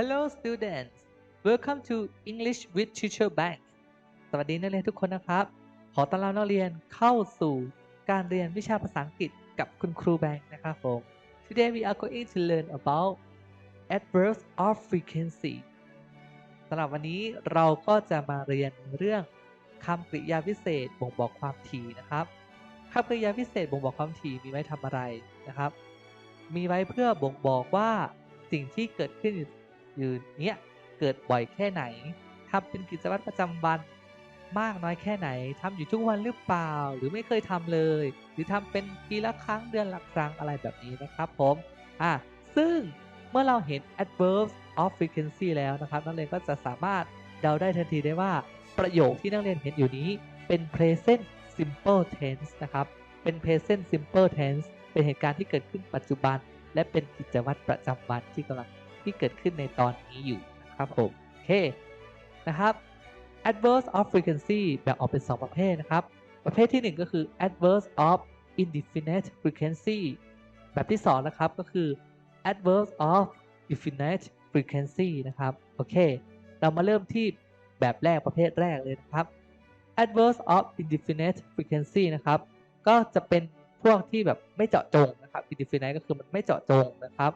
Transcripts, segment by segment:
Hello students welcome to English with Teacher Bank สวัสดีนักเรียนทุกคนนะครับ ขอต้อนรับนักเรียนเข้าสู่การเรียนวิชาภาษาอังกฤษกับคุณครูแบงค์นะครับผม Today we are going to learn about adverbs of frequency สำหรับวันนี้เราก็จะมาเรียนเรื่องคำกริยาพิเศษบ่งบอกความถี่นะครับคำกริยาพิเศษบ่งบอกความถี่มีไว้ทำอะไรนะครับ มีไว้เพื่อบ่งบอกว่าสิ่งที่เกิดขึ้นอยู่ อยู่เนี้ยเกิดบ่อยแค่ไหนทำเป็นกิจวัตรประจำวันมากน้อยแค่ไหนทำอยู่ทุกวันหรือเปล่า หรือไม่เคยทำเลย หรือทำเป็นปีละครั้งเดือนละครั้งอะไรแบบนี้นะครับผมอะซึ่งเมื่อเราเห็น adverbs of frequency แล้วนะครับ นักเรียนก็จะสามารถเดาได้ทันทีได้ว่าประโยคที่นักเรียนเห็นอยู่นี้เป็น present simple tense นะครับ เป็น present simple tense เป็นเหตุการณ์ที่เกิดขึ้นปัจจุบัน และเป็นกิจวัตรประจำวันที่กำลัง ที่เกิดขึ้นในตอนนี้อยู่นะครับผมโอเคนะครับ adverbs of frequency แบ่งออกเป็น 2 ประเภทนะครับ ประเภทที่ 1 ก็คือ adverbs of indefinite frequency แบบที่ 2 นะครับก็คือ adverbs of definite frequency นะครับโอเค เรามาเริ่มที่แบบแรกประเภทแรกเลยนะครับ adverbs of indefinite frequency นะครับ ก็จะเป็นพวกที่แบบไม่เจาะจงนะครับ indefinite ก็คือมันไม่เจาะจงนะครับ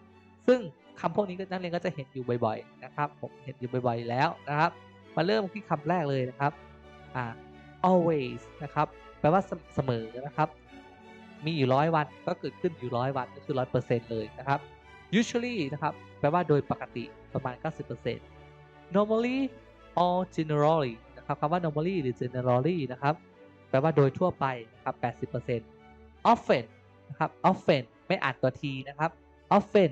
ซึ่ง คำพวกนี้ก็นักเรียนก็จะเห็นอยู่บ่อย ๆ นะครับ ผมเห็นอยู่บ่อย ๆ แล้วนะครับ มาเริ่มที่คำแรกเลยนะครับอ่า always นะครับ แปลว่าเสมอนะครับ มีอยู่ร้อยวันก็เกิดขึ้นอยู่ร้อยวันก็คือร้อยเปอร์เซ็นต์เลยนะครับ usually นะครับ แปลว่าโดยปกติประมาณ 90% normally or generally นะครับคำว่า normally หรือ generally นะครับ แปลว่าโดยทั่วไปนะครับ 80% often นะครับ often ไม่อ่านตัว t นะครับ often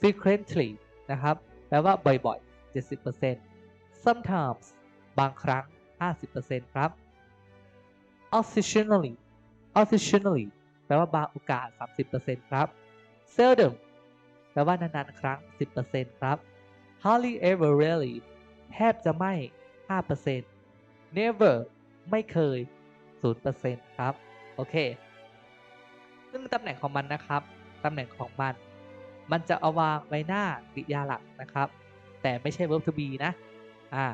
frequently นะครับ แปลว่าบ่อยๆ 70% sometimes บางครั้ง 50%ครับ occasionally occasionally แปลว่าบางโอกาส 30%ครับ seldom แปลว่านานๆครั้ง 10%ครับ hardly ever rarely แทบจะไม่ 5% never ไม่เคย 0%ครับ โอเค ซึ่งตำแหน่งของมันนะครับ ตำแหน่งของมัน มันจะเอาวางไว้หน้ากริยาหลักนะครับ แต่ไม่ใช่ verb to be นะอ่า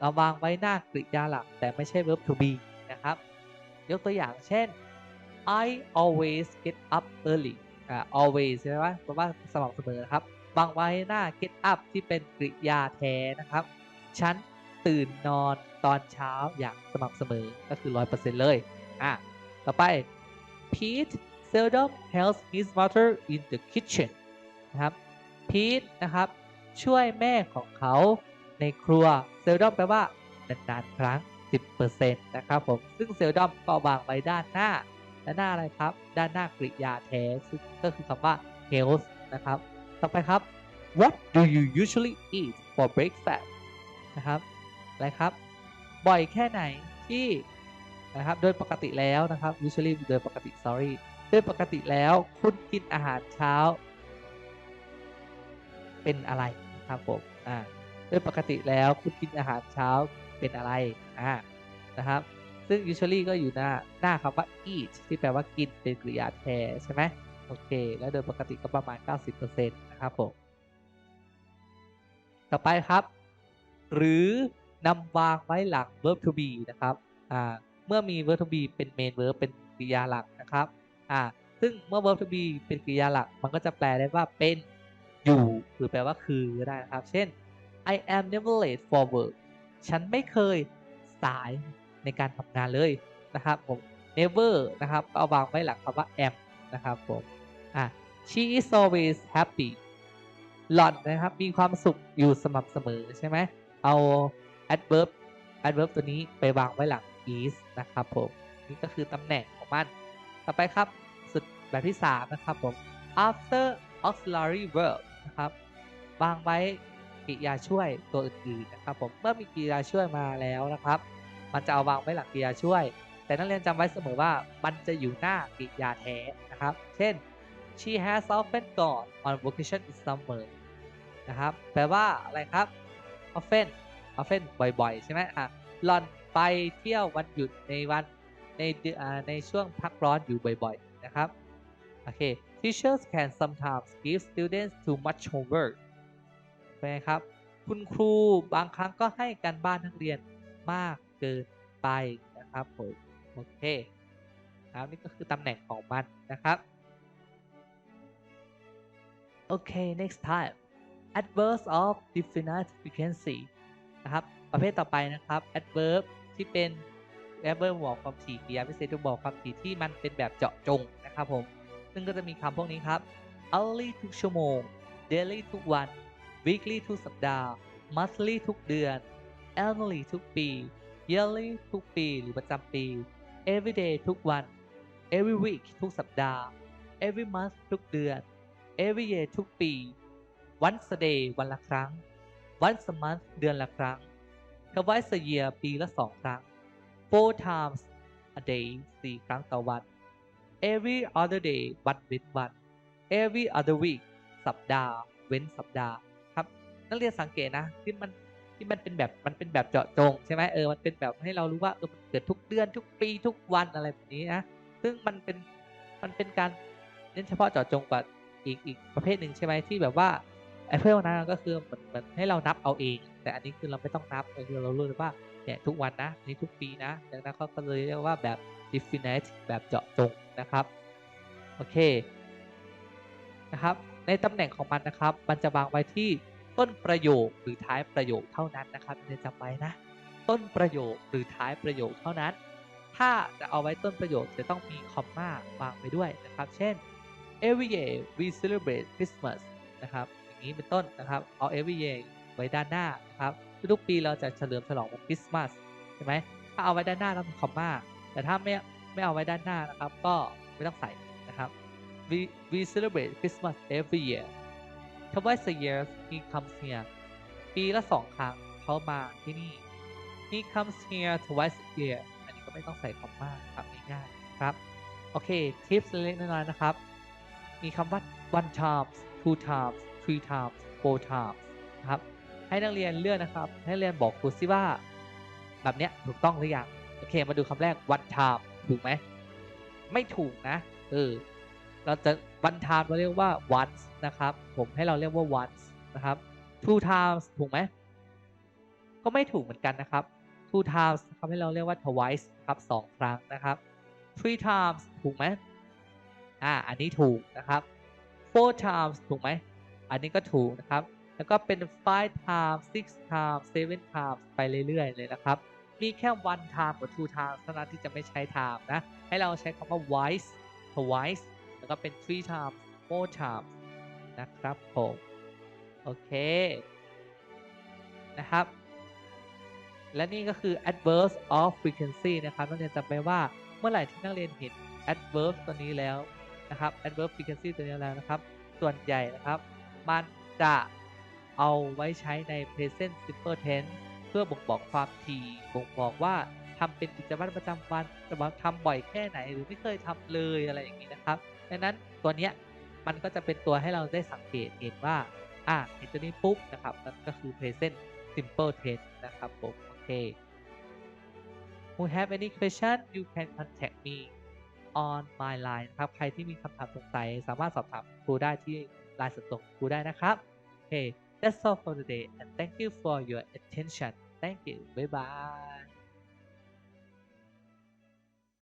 เอาวางไว้หน้ากริยาหลัก แต่ไม่ใช่ verb to be นะครับ ยกตัวอย่างเช่น I always get up early อ่า always ใช่ไหมแปลว่าสม่ำเสมอครับวางไว้หน้า get up ที่เป็นกริยาแท้นะครับ ฉันตื่นนอนตอนเช้าอย่างสม่ำเสมอก็คือ 100%เลยอะต่อไป Pete seldom helps his mother in the kitchen นะครับ Pete นะครับ ช่วยแม่ของเขาในครัว seldom แปลว่านานๆครั้ง 10%นะครับผมซึ่ง seldom ก็วางไว้ด้านหน้าด้านหน้าอะไรครับ ด้านหน้ากริยาแท้ซึ่งก็คือคำว่า helps นะครับ ต่อไปครับ What do you usually eat for breakfast นะครับอะไรครับ บ่อยแค่ไหนที่นะครับโดยปกติแล้วนะครับ usually โดยปกติ sorry โดยปกติแล้วคุณกินอาหารเช้า เป็นอะไรนะครับผมอ่าโดยปกติแล้วคุณกินอาหารเช้าเป็นอะไรอ่านะครับ ซึ่ง usually ก็อยู่หน้าหน้าคำว่า eat ที่แปลว่ากินเป็นกริยาแท้ใช่ไหมโอเค แล้วโดยปกติก็ประมาณ 90%นะครับผมต่อไปครับ หรือนำวางไว้หลัง verb to be นะครับอ่าเมื่อมี verb to be เป็น main verb เป็นกริยาหลักนะครับอ่าซึ่งเมื่อ verb to be เป็นกริยาหลัก มันก็จะแปลได้ว่าเป็น อยู่ หรือแปลว่าคือก็ได้นะครับ เช่น I am never late for work ฉันไม่เคยสายในการทำงานเลยนะครับผม never นะครับก็เอาวางไว้หลังคำว่า am นะครับผมอะ she is always happy หล่อนนะครับ มีความสุขอยู่สม่ำเสมอใช่ไหมเอา adverb adverb ตัวนี้ไปวางไว้หลัง is นะครับผม นี่ก็คือตำแหน่งของมัน ต่อไปครับ สุดแบบที่ 3 นะครับผม after auxiliary verb นะครับวางไว้กริยาช่วยตัวอื่นๆนะครับผมเมื่อมีกริยาช่วยมาแล้วนะครับ มันจะเอาวางไว้หลังกริยาช่วย แต่นักเรียนจำไว้เสมอว่ามันจะอยู่หน้ากริยาแท้นะครับ เช่น she has often gone on vacation in summer นะครับแปลว่าอะไรครับ often often บ่อยๆ ใช่ไหมอะหลอนไปเที่ยววันหยุดในวันในในช่วงพักร้อนอยู่บ่อย ๆ นะครับ โอเค teachers can sometimes give students too much homework เป็นไงครับ คุณครูบางครั้งก็ให้การบ้านนักเรียนมากเกินไปนะครับผมโอเคครับนี่ก็คือตำแหน่งของมันนะครับ โอเค next time adverbs of definite frequency นะครับ ประเภทต่อไปนะครับ adverb ที่เป็น adverb บอกความถี่กริยาพิเศษที่บอกความถี่ที่มันเป็นแบบเจาะจงนะครับผม ซึ่งก็จะมีคำพวกนี้ครับ hourly ทุกชั่วโมง daily ทุกวัน weekly ทุกสัปดาห์ monthly ทุกเดือน annually ทุกปี yearly ทุกปีหรือประจำปี every day ทุกวัน every week ทุกสัปดาห์ every month ทุกเดือน every year ทุกปี once a day วันละครั้ง once a month เดือนละครั้ง twice a year ปีละสองครั้ง four times a day สี่ครั้งต่อวัน every other day วันเว้นวัน every other week สัปดาห์ เว้นสัปดาห์ครับ นักเรียนสังเกตนะที่มันที่มันเป็นแบบมันเป็นแบบเจาะจงใช่ไหมเออมันเป็นแบบให้เรารู้ว่าเออมันเกิดทุกเดือนทุกปีทุกวันอะไรแบบนี้นะซึ่งมันเป็นมันเป็นการเน้นเฉพาะเจาะจงกว่าอีกอีกประเภทหนึ่งใช่ไหมที่แบบว่าไอ้เพื่อนนั้นก็คือเหมือนเหมือนให้เรานับเอาเอง แต่อันนี้คือเราไม่ต้องนับคือเรารู้เลยว่า เนี่ยทุกวันนะนี่ทุกปีนะดังนั้นเขาก็เลยเรียกว่าแบบ definite แบบเจาะจงนะครับโอเคนะครับ ในตำแหน่งของมันนะครับ มันจะวางไว้ที่ต้นประโยคหรือท้ายประโยคเท่านั้นนะครับเรียนจำไว้นะ ต้นประโยคหรือท้ายประโยคเท่านั้น ถ้าจะเอาไว้ต้นประโยคจะต้องมีคอมมาวางไปด้วยนะครับ เช่น every year we celebrate Christmas นะครับ อย่างนี้เป็นต้นนะครับ เอา every year ไว้ด้านหน้านะครับ ทุกปีเราจะเฉลิมฉลองวันคริสต์มาสใช่ไหมถ้าเอาไว้ด้านหน้าต้องมีคอมมาแต่ถ้าไม่ไม่เอาไว้ด้านหน้านะครับ ก็ไม่ต้องใส่นะครับ we we celebrate Christmas every year twice a year he comes here ปีละสองครั้งเขามาที่นี่ he comes here twice a year อันนี้ก็ไม่ต้องใส่คอมมาครับง่ายๆครับ โอเค tips เล็กๆน้อยๆนะครับ มีคำว่า one times two times three times four times นะครับ ให้นักเรียนเลือกนะครับ ให้นักเรียนบอกครูซิว่า แบบเนี้ยถูกต้องหรือยังโอเคมาดูคำแรก one time ถูกไหมไม่ถูกนะเออเราจะ one time เราเรียกว่า once นะครับ ผมให้เราเรียกว่า once นะครับ two times ถูกไหมก็ไม่ถูกเหมือนกันนะครับ two times นะครับให้เราเรียกว่า twice ครับสองครั้งนะครับ three times ถูกไหมอ่า อันนี้ถูกนะครับ four times ถูกไหม อันนี้ก็ถูกนะครับ แล้วก็เป็น five times six times seven times ไปเรื่อยๆ เลยนะครับ มีแค่ one time กับ two times เท่านั้นที่จะไม่ใช้ time นะ ให้เราใช้คำว่า twice twice แล้วก็เป็น three times four times นะครับผม โอเค นะครับ และนี่ก็คือ adverb of frequency นะครับ นักเรียนจำไว้ว่าเมื่อไหร่ที่นักเรียนเห็น adverb ตัวนี้แล้วนะครับ adverb frequency ตัวนี้แล้วนะครับ ส่วนใหญ่นะครับ มันจะ เอาไว้ใช้ใน present simple tense เพื่อบ่งบอกความถี่บ่งบอกว่าทำเป็นกิจวัตรประจำวันแต่ว่าทำบ่อยแค่ไหนหรือไม่เคยทำเลยอะไรอย่างนี้นะครับดังนั้นตัวเนี้ยมันก็จะเป็นตัวให้เราได้สังเกตเห็นว่าอะเห็นตัวนี้ปุ๊บนะครับนั่นก็คือ present simple tense นะครับผมโอเค Who have any question you can contact me on my line นะครับ ใครที่มีคำถามสงสัยสามารถสอบถามครูได้ที่ line ส่วนตัวของครูได้นะครับ โอเค that's all for today and thank you for your attention. Thank you. Bye bye